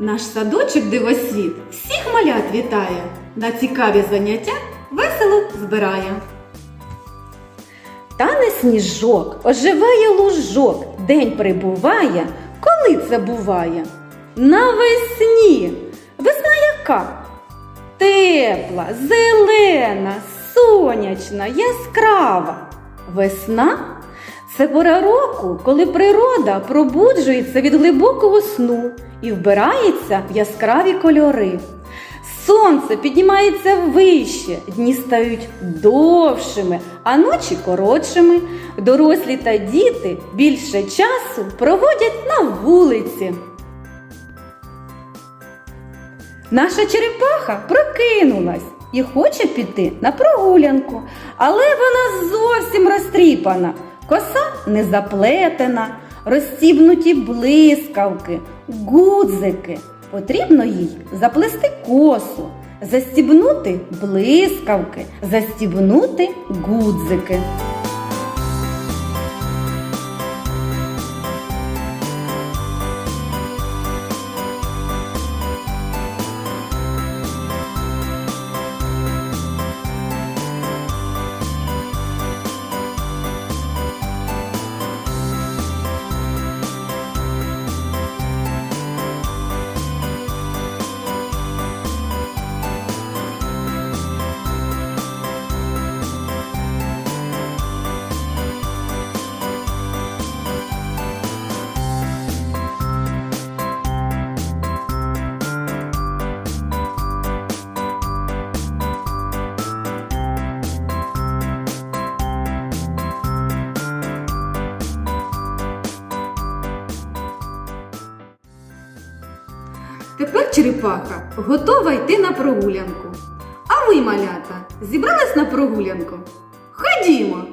Наш садочок дивосвіт всіх малят вітає, на цікаві заняття весело збирає. Тане сніжок, оживає лужок, день прибуває. Коли це буває? Навесні. Весна яка? Тепла, зелена, сонячна, яскрава. Весна це пора року, коли природа пробуджується від глибокого сну і вбирається в яскраві кольори. Сонце піднімається вище, дні стають довшими, а ночі коротшими. Дорослі та діти більше часу проводять на вулиці. Наша черепаха прокинулась і хоче піти на прогулянку, але вона зовсім розтріпана, коса не заплетена, розстібнуті блискавки, гудзики. Потрібно їй заплести косу, застібнути блискавки, застібнути гудзики. Тепер черепаха готова йти на прогулянку. А ви, малята, зібрались на прогулянку? Ходімо!